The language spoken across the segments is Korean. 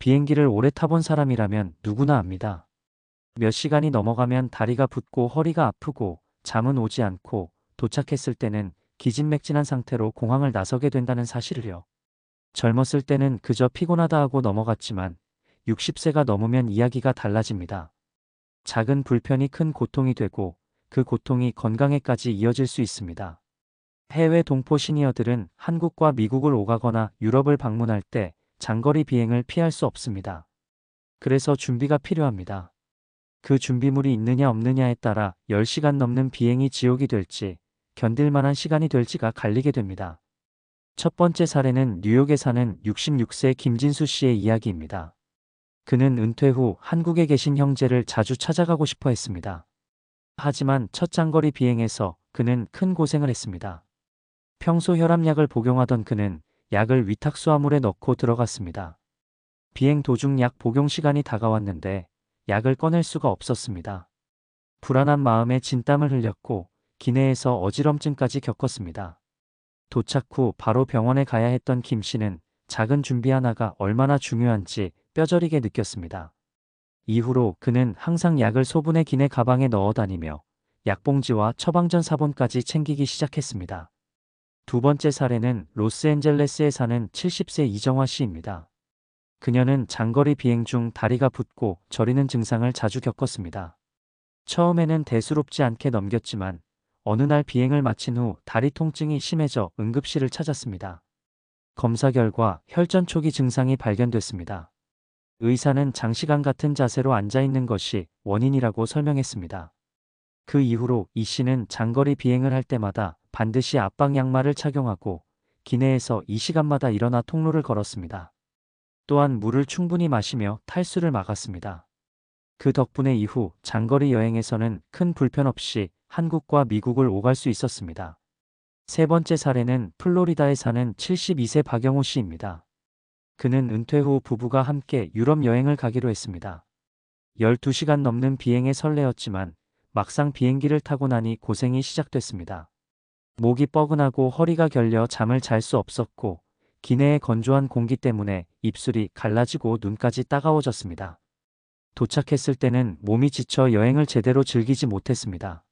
비행기를 오래 타본 사람이라면 누구나 압니다. 몇 시간이 넘어가면 다리가 붓고 허리가 아프고 잠은 오지 않고 도착했을 때는 기진맥진한 상태로 공항을 나서게 된다는 사실을요. 젊었을 때는 그저 피곤하다 하고 넘어갔지만 60세가 넘으면 이야기가 달라집니다. 작은 불편이 큰 고통이 되고 그 고통이 건강에까지 이어질 수 있습니다. 해외 동포 시니어들은 한국과 미국을 오가거나 유럽을 방문할 때 장거리 비행을 피할 수 없습니다. 그래서 준비가 필요합니다. 그 준비물이 있느냐 없느냐에 따라 10시간 넘는 비행이 지옥이 될지 견딜 만한 시간이 될지가 갈리게 됩니다. 첫 번째 사례는 뉴욕에 사는 66세 김진수 씨의 이야기입니다. 그는 은퇴 후 한국에 계신 형제를 자주 찾아가고 싶어 했습니다. 하지만 첫 장거리 비행에서 그는 큰 고생을 했습니다. 평소 혈압약을 복용하던 그는 약을 위탁수화물에 넣고 들어갔습니다. 비행 도중 약 복용 시간이 다가왔는데 약을 꺼낼 수가 없었습니다. 불안한 마음에 진땀을 흘렸고 기내에서 어지럼증까지 겪었습니다. 도착 후 바로 병원에 가야 했던 김 씨는 작은 준비 하나가 얼마나 중요한지 뼈저리게 느꼈습니다. 이후로 그는 항상 약을 소분의 기내 가방에 넣어 다니며 약봉지와 처방전 사본까지 챙기기 시작했습니다. 두 번째 사례는 로스앤젤레스에 사는 70세 이정화 씨입니다. 그녀는 장거리 비행 중 다리가 붓고 저리는 증상을 자주 겪었습니다. 처음에는 대수롭지 않게 넘겼지만 어느 날 비행을 마친 후 다리 통증이 심해져 응급실을 찾았습니다. 검사 결과 혈전 초기 증상이 발견됐습니다. 의사는 장시간 같은 자세로 앉아 있는 것이 원인이라고 설명했습니다. 그 이후로 이 씨는 장거리 비행을 할 때마다 반드시 압박 양말을 착용하고 기내에서 이 시간마다 일어나 통로를 걸었습니다. 또한 물을 충분히 마시며 탈수를 막았습니다. 그 덕분에 이후 장거리 여행에서는 큰 불편 없이 한국과 미국을 오갈 수 있었습니다. 세 번째 사례는 플로리다에 사는 72세 박영호 씨입니다. 그는 은퇴 후 부부가 함께 유럽 여행을 가기로 했습니다. 12시간 넘는 비행에 설레었지만 막상 비행기를 타고 나니 고생이 시작됐습니다. 목이 뻐근하고 허리가 결려 잠을 잘 수 없었고 기내의 건조한 공기 때문에 입술이 갈라지고 눈까지 따가워졌습니다. 도착했을 때는 몸이 지쳐 여행을 제대로 즐기지 못했습니다.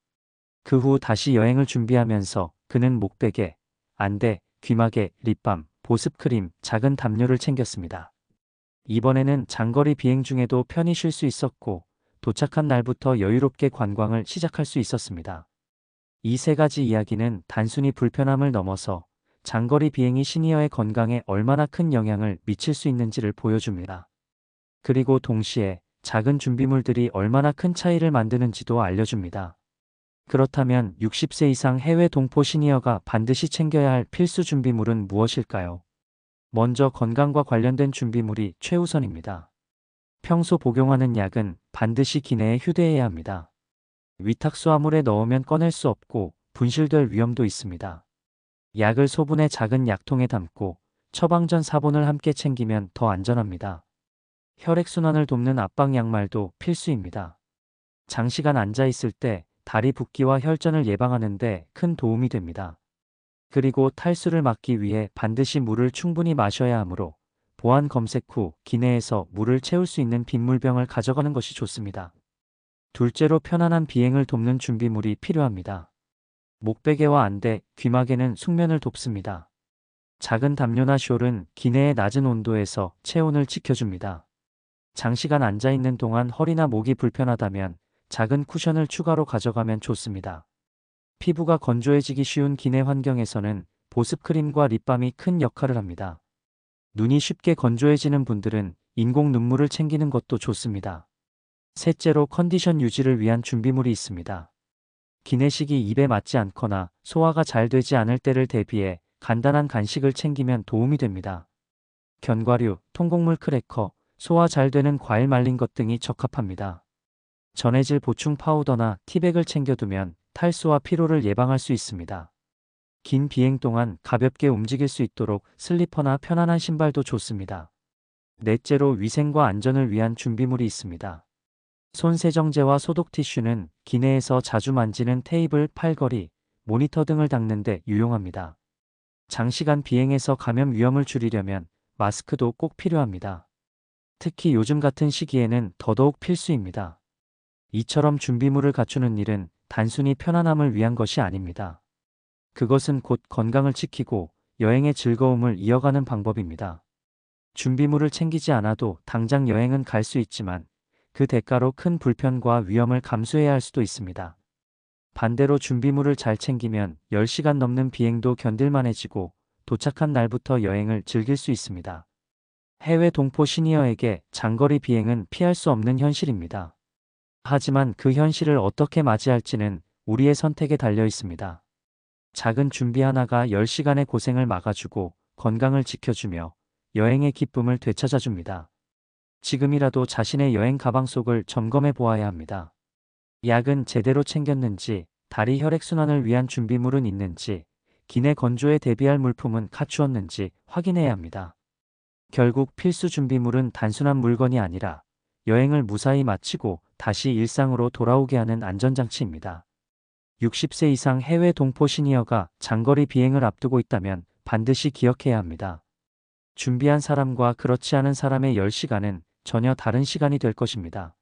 그 후 다시 여행을 준비하면서 그는 목베개, 안대, 귀마개, 립밤, 보습크림, 작은 담요를 챙겼습니다. 이번에는 장거리 비행 중에도 편히 쉴 수 있었고 도착한 날부터 여유롭게 관광을 시작할 수 있었습니다. 이 세 가지 이야기는 단순히 불편함을 넘어서 장거리 비행이 시니어의 건강에 얼마나 큰 영향을 미칠 수 있는지를 보여줍니다. 그리고 동시에 작은 준비물들이 얼마나 큰 차이를 만드는지도 알려줍니다. 그렇다면 60세 이상 해외 동포 시니어가 반드시 챙겨야 할 필수 준비물은 무엇일까요? 먼저 건강과 관련된 준비물이 최우선입니다. 평소 복용하는 약은 반드시 기내에 휴대해야 합니다. 위탁수화물에 넣으면 꺼낼 수 없고 분실될 위험도 있습니다. 약을 소분의 작은 약통에 담고 처방전 사본을 함께 챙기면 더 안전합니다. 혈액순환을 돕는 압박 양말도 필수입니다. 장시간 앉아 있을 때 다리 붓기와 혈전을 예방하는데 큰 도움이 됩니다. 그리고 탈수를 막기 위해 반드시 물을 충분히 마셔야 하므로 보안 검색 후 기내에서 물을 채울 수 있는 빗물병을 가져가는 것이 좋습니다. 둘째로 편안한 비행을 돕는 준비물이 필요합니다. 목베개와 안대, 귀마개는 숙면을 돕습니다. 작은 담요나 숄은 기내의 낮은 온도에서 체온을 지켜줍니다. 장시간 앉아있는 동안 허리나 목이 불편하다면 작은 쿠션을 추가로 가져가면 좋습니다. 피부가 건조해지기 쉬운 기내 환경에서는 보습크림과 립밤이 큰 역할을 합니다. 눈이 쉽게 건조해지는 분들은 인공 눈물을 챙기는 것도 좋습니다. 셋째로 컨디션 유지를 위한 준비물이 있습니다. 기내식이 입에 맞지 않거나 소화가 잘 되지 않을 때를 대비해 간단한 간식을 챙기면 도움이 됩니다. 견과류, 통곡물 크래커, 소화 잘 되는 과일 말린 것 등이 적합합니다. 전해질 보충 파우더나 티백을 챙겨두면 탈수와 피로를 예방할 수 있습니다. 긴 비행 동안 가볍게 움직일 수 있도록 슬리퍼나 편안한 신발도 좋습니다. 넷째로 위생과 안전을 위한 준비물이 있습니다. 손 세정제와 소독 티슈는 기내에서 자주 만지는 테이블, 팔걸이, 모니터 등을 닦는데 유용합니다. 장시간 비행에서 감염 위험을 줄이려면 마스크도 꼭 필요합니다. 특히 요즘 같은 시기에는 더더욱 필수입니다. 이처럼 준비물을 갖추는 일은 단순히 편안함을 위한 것이 아닙니다. 그것은 곧 건강을 지키고 여행의 즐거움을 이어가는 방법입니다. 준비물을 챙기지 않아도 당장 여행은 갈 수 있지만 그 대가로 큰 불편과 위험을 감수해야 할 수도 있습니다. 반대로 준비물을 잘 챙기면 10시간 넘는 비행도 견딜만해지고 도착한 날부터 여행을 즐길 수 있습니다. 해외 동포 시니어에게 장거리 비행은 피할 수 없는 현실입니다. 하지만 그 현실을 어떻게 맞이할지는 우리의 선택에 달려 있습니다. 작은 준비 하나가 10시간의 고생을 막아주고 건강을 지켜주며 여행의 기쁨을 되찾아줍니다. 지금이라도 자신의 여행 가방 속을 점검해 보아야 합니다. 약은 제대로 챙겼는지, 다리 혈액순환을 위한 준비물은 있는지, 기내 건조에 대비할 물품은 갖추었는지 확인해야 합니다. 결국 필수 준비물은 단순한 물건이 아니라 여행을 무사히 마치고 다시 일상으로 돌아오게 하는 안전장치입니다. 60세 이상 해외 동포 시니어가 장거리 비행을 앞두고 있다면 반드시 기억해야 합니다. 준비한 사람과 그렇지 않은 사람의 10시간은 전혀 다른 시간이 될 것입니다.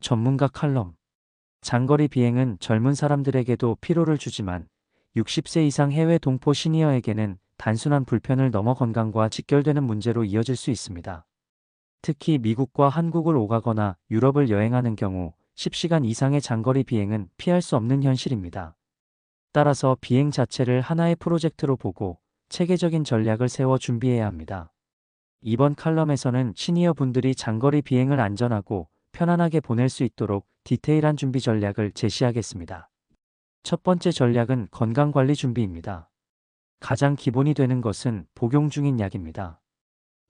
전문가 칼럼 장거리 비행은 젊은 사람들에게도 피로를 주지만 60세 이상 해외 동포 시니어에게는 단순한 불편을 넘어 건강과 직결되는 문제로 이어질 수 있습니다. 특히 미국과 한국을 오가거나 유럽을 여행하는 경우 10시간 이상의 장거리 비행은 피할 수 없는 현실입니다. 따라서 비행 자체를 하나의 프로젝트로 보고 체계적인 전략을 세워 준비해야 합니다. 이번 칼럼에서는 시니어 분들이 장거리 비행을 안전하고 편안하게 보낼 수 있도록 디테일한 준비 전략을 제시하겠습니다. 첫 번째 전략은 건강관리 준비입니다. 가장 기본이 되는 것은 복용 중인 약입니다.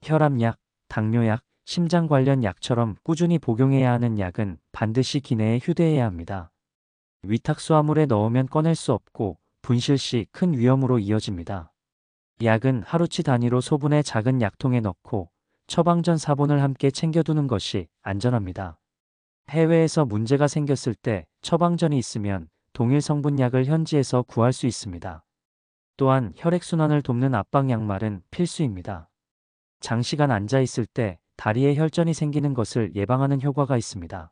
혈압약, 당뇨약, 심장 관련 약처럼 꾸준히 복용해야 하는 약은 반드시 기내에 휴대해야 합니다. 위탁수화물에 넣으면 꺼낼 수 없고 분실 시 큰 위험으로 이어집니다. 약은 하루치 단위로 소분해 작은 약통에 넣고 처방전 사본을 함께 챙겨두는 것이 안전합니다. 해외에서 문제가 생겼을 때 처방전이 있으면 동일 성분 약을 현지에서 구할 수 있습니다. 또한 혈액순환을 돕는 압박 양말은 필수입니다. 장시간 앉아 있을 때 다리에 혈전이 생기는 것을 예방하는 효과가 있습니다.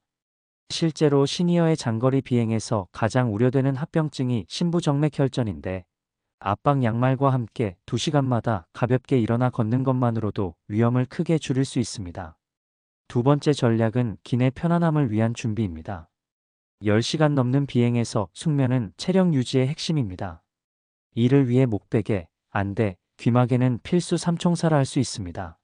실제로 시니어의 장거리 비행에서 가장 우려되는 합병증이 신부정맥 혈전인데 압박 양말과 함께 2시간마다 가볍게 일어나 걷는 것만으로도 위험을 크게 줄일 수 있습니다. 두 번째 전략은 기내 편안함을 위한 준비입니다. 10시간 넘는 비행에서 숙면은 체력 유지의 핵심입니다. 이를 위해 목베개, 안대, 귀마개는 필수 삼총사라 할 수 있습니다.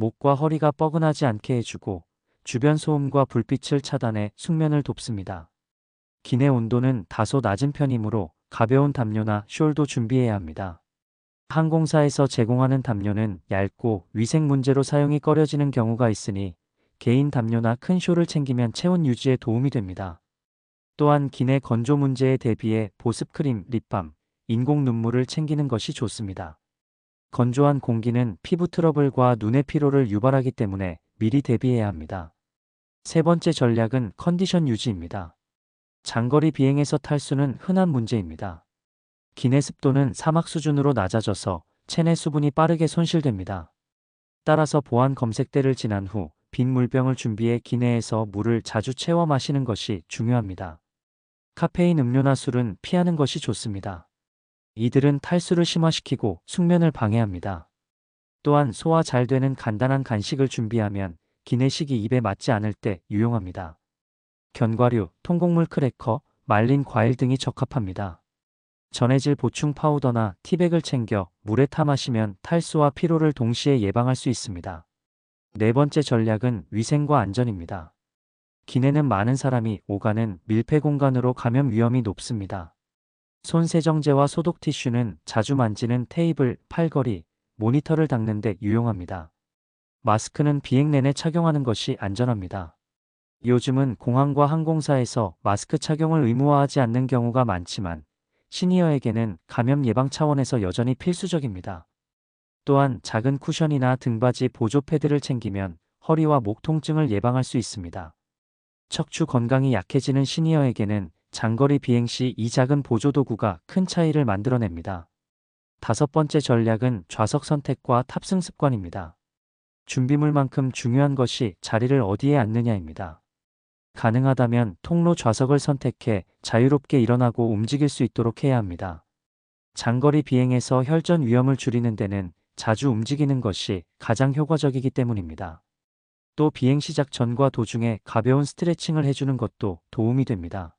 목과 허리가 뻐근하지 않게 해주고 주변 소음과 불빛을 차단해 숙면을 돕습니다. 기내 온도는 다소 낮은 편이므로 가벼운 담요나 숄도 준비해야 합니다. 항공사에서 제공하는 담요는 얇고 위생 문제로 사용이 꺼려지는 경우가 있으니 개인 담요나 큰 숄을 챙기면 체온 유지에 도움이 됩니다. 또한 기내 건조 문제에 대비해 보습크림, 립밤, 인공 눈물을 챙기는 것이 좋습니다. 건조한 공기는 피부 트러블과 눈의 피로를 유발하기 때문에 미리 대비해야 합니다. 세 번째 전략은 컨디션 유지입니다. 장거리 비행에서 탈수는 흔한 문제입니다. 기내 습도는 사막 수준으로 낮아져서 체내 수분이 빠르게 손실됩니다. 따라서 보안 검색대를 지난 후 빈 물병을 준비해 기내에서 물을 자주 채워 마시는 것이 중요합니다. 카페인 음료나 술은 피하는 것이 좋습니다. 이들은 탈수를 심화시키고 숙면을 방해합니다. 또한 소화 잘 되는 간단한 간식을 준비하면 기내식이 입에 맞지 않을 때 유용합니다. 견과류, 통곡물 크래커, 말린 과일 등이 적합합니다. 전해질 보충 파우더나 티백을 챙겨 물에 타 마시면 탈수와 피로를 동시에 예방할 수 있습니다. 네 번째 전략은 위생과 안전입니다. 기내는 많은 사람이 오가는 밀폐 공간으로 감염 위험이 높습니다. 손 세정제와 소독 티슈는 자주 만지는 테이블, 팔걸이, 모니터를 닦는 데 유용합니다. 마스크는 비행 내내 착용하는 것이 안전합니다. 요즘은 공항과 항공사에서 마스크 착용을 의무화하지 않는 경우가 많지만 시니어에게는 감염 예방 차원에서 여전히 필수적입니다. 또한 작은 쿠션이나 등받이 보조 패드를 챙기면 허리와 목 통증을 예방할 수 있습니다. 척추 건강이 약해지는 시니어에게는 장거리 비행 시 이 작은 보조도구가 큰 차이를 만들어냅니다. 다섯 번째 전략은 좌석 선택과 탑승 습관입니다. 준비물만큼 중요한 것이 자리를 어디에 앉느냐입니다. 가능하다면 통로 좌석을 선택해 자유롭게 일어나고 움직일 수 있도록 해야 합니다. 장거리 비행에서 혈전 위험을 줄이는 데는 자주 움직이는 것이 가장 효과적이기 때문입니다. 또 비행 시작 전과 도중에 가벼운 스트레칭을 해주는 것도 도움이 됩니다.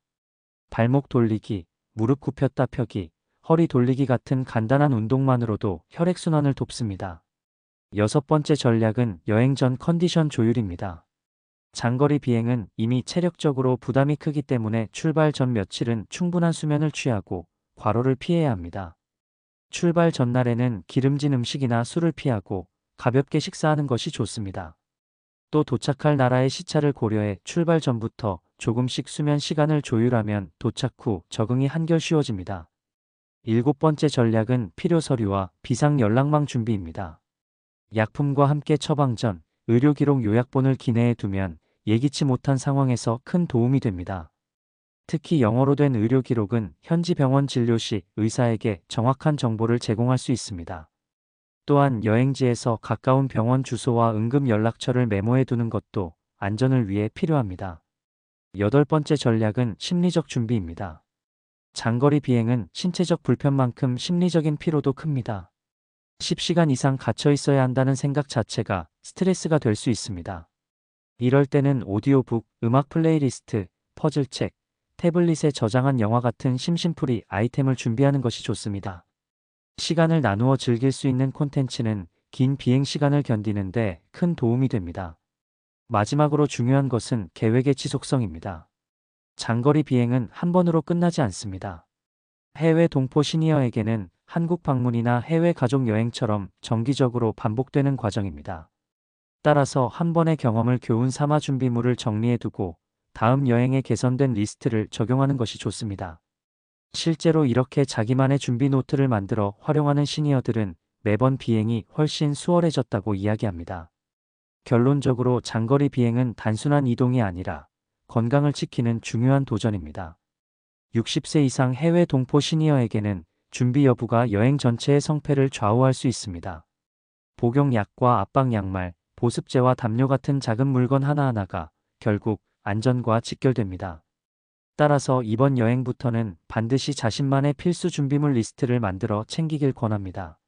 발목 돌리기, 무릎 굽혔다 펴기, 허리 돌리기 같은 간단한 운동만으로도 혈액순환을 돕습니다. 여섯 번째 전략은 여행 전 컨디션 조율입니다. 장거리 비행은 이미 체력적으로 부담이 크기 때문에 출발 전 며칠은 충분한 수면을 취하고 과로를 피해야 합니다. 출발 전날에는 기름진 음식이나 술을 피하고 가볍게 식사하는 것이 좋습니다. 또 도착할 나라의 시차를 고려해 출발 전부터 조금씩 수면 시간을 조율하면 도착 후 적응이 한결 쉬워집니다. 일곱 번째 전략은 필요 서류와 비상 연락망 준비입니다. 약품과 함께 처방 전 의료기록 요약본을 기내에 두면 예기치 못한 상황에서 큰 도움이 됩니다. 특히 영어로 된 의료기록은 현지 병원 진료 시 의사에게 정확한 정보를 제공할 수 있습니다. 또한 여행지에서 가까운 병원 주소와 응급 연락처를 메모해 두는 것도 안전을 위해 필요합니다. 여덟 번째 전략은 심리적 준비입니다. 장거리 비행은 신체적 불편만큼 심리적인 피로도 큽니다. 10시간 이상 갇혀 있어야 한다는 생각 자체가 스트레스가 될 수 있습니다. 이럴 때는 오디오북, 음악 플레이리스트, 퍼즐책, 태블릿에 저장한 영화 같은 심심풀이 아이템을 준비하는 것이 좋습니다. 시간을 나누어 즐길 수 있는 콘텐츠는 긴 비행 시간을 견디는데 큰 도움이 됩니다. 마지막으로 중요한 것은 계획의 지속성입니다. 장거리 비행은 한 번으로 끝나지 않습니다. 해외 동포 시니어에게는 한국 방문이나 해외 가족 여행처럼 정기적으로 반복되는 과정입니다. 따라서 한 번의 경험을 교훈 삼아 준비물을 정리해두고 다음 여행에 개선된 리스트를 적용하는 것이 좋습니다. 실제로 이렇게 자기만의 준비 노트를 만들어 활용하는 시니어들은 매번 비행이 훨씬 수월해졌다고 이야기합니다. 결론적으로 장거리 비행은 단순한 이동이 아니라 건강을 지키는 중요한 도전입니다. 60세 이상 해외 동포 시니어에게는 준비 여부가 여행 전체의 성패를 좌우할 수 있습니다. 복용약과 압박 양말, 보습제와 담요 같은 작은 물건 하나하나가 결국 안전과 직결됩니다. 따라서 이번 여행부터는 반드시 자신만의 필수 준비물 리스트를 만들어 챙기길 권합니다.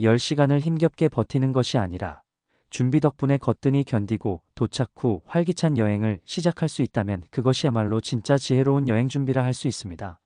10시간을 힘겹게 버티는 것이 아니라 준비 덕분에 거뜬히 견디고 도착 후 활기찬 여행을 시작할 수 있다면 그것이야말로 진짜 지혜로운 여행 준비라 할 수 있습니다.